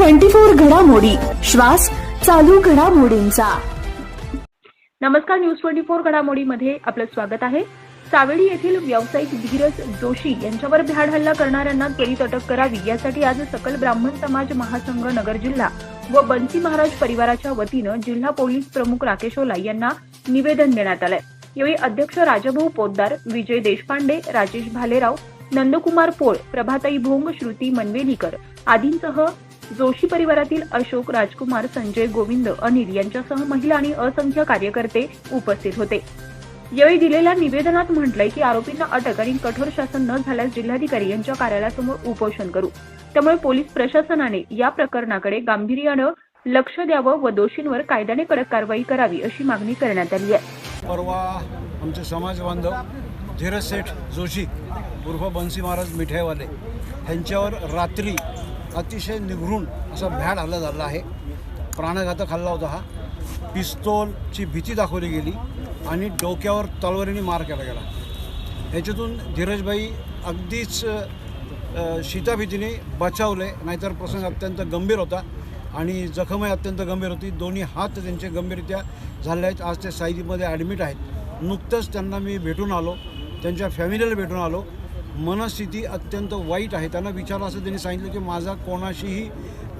Twenty four घडामोडी. श्वास चालू घडामोडींचा. नमस्कार न्यूज ट्वेंटी फोर घडामोडीमध्ये आपलं स्वागत आहे. सावेडी येथील व्यावसायिक धीरज जोशी यांच्यावर भ्याड हल्ला करणाऱ्यांना त्वरित अटक करावी यासाठी आज सकल ब्राह्मण समाज महासंघ नगर जिल्हा व बंसी महाराज परिवाराच्या वतीनं जिल्हा पोलीस प्रमुख राकेश ओला यांना निवेदन देण्यात आलंय. यावेळी अध्यक्ष राजभाऊ पोद्दार विजय देशपांडे राजेश भालेराव नंदकुमार पोळ प्रभाताई भोंग श्रुती मनवेलीकर आदींसह जोशी परिवारातील अशोक राजकुमार संजय गोविंद अनिल यांच्यासह महिला आणि असंख्य कार्यकर्ते उपस्थित होते. यावेळी दिलेल्या निवेदनात म्हटलंय की आरोपींना अटक आणि कठोर शासन न झाल्यास जिल्हाधिकारी यांच्या कार्यालयासमोर उपोषण करू. त्यामुळे पोलीस प्रशासनाने या प्रकरणाकडे गांभीर्यानं लक्ष द्यावं व दोषींवर कायद्याने कडक कारवाई करावी अशी मागणी करण्यात आली आहे. परवा आमचे समाज बांधव धीरज सेठ जोशी उर्फ बन्सी महाराज मिठाईवाले यांच्यावर रात्री अतिशय निघरून असा भ्याड हल्ला झाला आहे. प्राणघातक हल्ला होता हा. पिस्तोलची भीती दाखवली गेली आणि डोक्यावर तलवारीने मार केला गेला. याच्यातून धीरजबाई अगदीच शीताभीतीने बचावले नाहीतर प्रसंग अत्यंत गंभीर होता आणि जखमही अत्यंत गंभीर होती. दोन्ही हात त्यांचे गंभीररित्या झाले आहेत. आज ते साईदीमध्ये ॲडमिट आहेत. नुकतंच त्यांना मी भेटून आलो. त्यांच्या फॅमिलीला भेटून आलो. मनस्थिती अत्यंत वाईट आहे. त्यांना विचारलं असं त्यांनी सांगितलं की माझा कोणाशीही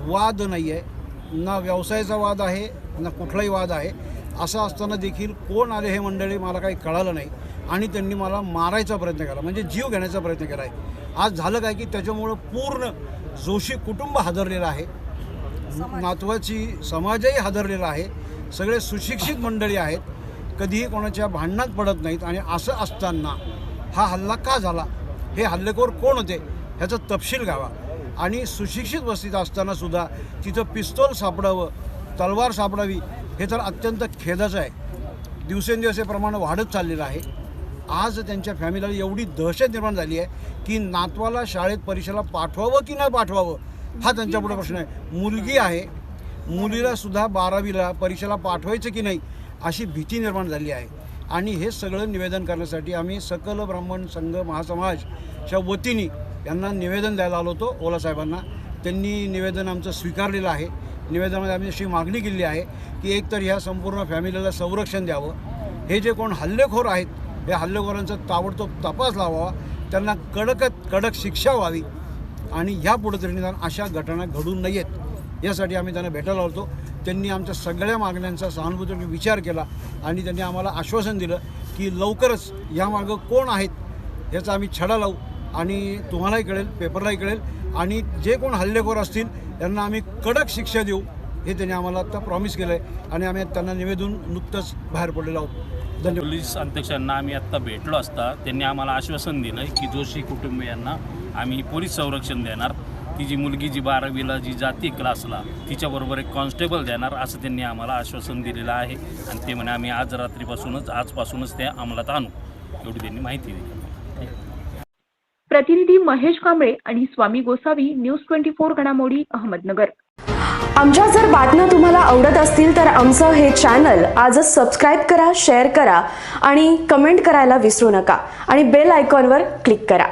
वाद नाही आहे ना व्यवसायाचा वाद आहे ना कुठलाही वाद आहे. असं असताना देखील कोण आले हे मंडळी मला काही कळालं नाही. आणि त्यांनी मला मारायचा प्रयत्न केला. म्हणजे जीव घेण्याचा प्रयत्न केला आहे. आज झालं काय की त्याच्यामुळं पूर्ण जोशी कुटुंब हादरलेलं आहे. नातवाची समाजही हादरलेला आहे. सगळे सुशिक्षित मंडळी आहेत. कधीही कोणाच्या भांडणात पडत नाहीत. आणि असं असताना हा हल्ला का झाला? हे हल्लेखोर कोण होते ह्याचा तपशील घ्यावा. आणि सुशिक्षित वस्तीत असताना सुद्धा तिथं पिस्तोल सापडावं तलवार सापडावी हे तर अत्यंत खेदाचं आहे. दिवसेंदिवस हे प्रमाण वाढत चाललेलं आहे. आज त्यांच्या फॅमिलीला एवढी दहशत निर्माण झाली आहे की नातवाला शाळेत परीक्षेला पाठवावं की नाही पाठवावं हा त्यांच्यापुढे प्रश्न आहे. मुलगी आहे मुलीला सुद्धा बारावीला परीक्षेला पाठवायचं की नाही अशी भीती निर्माण झाली आहे. आणि हे सगळं निवेदन करण्यासाठी आम्ही सकल ब्राह्मण संघ महासमाजच्या वतीने यांना निवेदन द्यायला आलो होतो ओला साहेबांना. त्यांनी निवेदन आमचं स्वीकारलेलं आहे. निवेदनामध्ये आम्ही अशी मागणी केली आहे की एकतर ह्या संपूर्ण फॅमिलीला संरक्षण द्यावं. हे जे कोण हल्लेखोर आहेत या हल्लेखोरांचा ताबडतोब तपास लावावा. त्यांना कडकत कडक शिक्षा व्हावी. आणि ह्या पुढे तरी निदान अशा घटना घडू नयेत. यासाठी आम्ही त्यांना भेटायला होतो. त्यांनी आमच्या सगळ्या मागण्यांचा सहानुभूतीने विचार केला आणि त्यांनी आम्हाला आश्वासन दिलं की लवकरच यामागं कोण आहेत याचा आम्ही छडा लावू आणि तुम्हालाही कळेल पेपरलाही कळेल आणि जे कोण हल्लेखोर असतील त्यांना आम्ही कडक शिक्षा देऊ हे त्यांनी आम्हाला आत्ता प्रॉमिस केलं आहे आणि आम्ही त्यांना निवेदन नुकतंच बाहेर पडलेलो आहोत. धन्यवाद. पोलीस अध्यक्षांना आम्ही आत्ता भेटलो असता त्यांनी आम्हाला आश्वासन दिलं की जोशी कुटुंबियांना आम्ही पोलीस संरक्षण देणार. ती जी मुलगी जी बारावीला जी जाती क्लासला तिच्याबरोबर एक कॉन्स्टेबल देणार असं त्यांनी आम्हाला आश्वासन दिलेलं आहे. आणि ते म्हणे आम्ही आज रात्रीपासूनच आजपासूनच ते अंमलात आणू. एवढी त्यांनी माहिती दिली. प्रतिनिधी महेश कांबळे आणि Swami Gosavi news twenty four घडामोडी अहमदनगर. आमच्या जर बातम्या तुम्हाला आवडत असतील तर आमचं हे चॅनल आजच सबस्क्राईब करा शेअर करा आणि कमेंट करायला विसरू नका. आणि बेल आयकॉनवर क्लिक करा.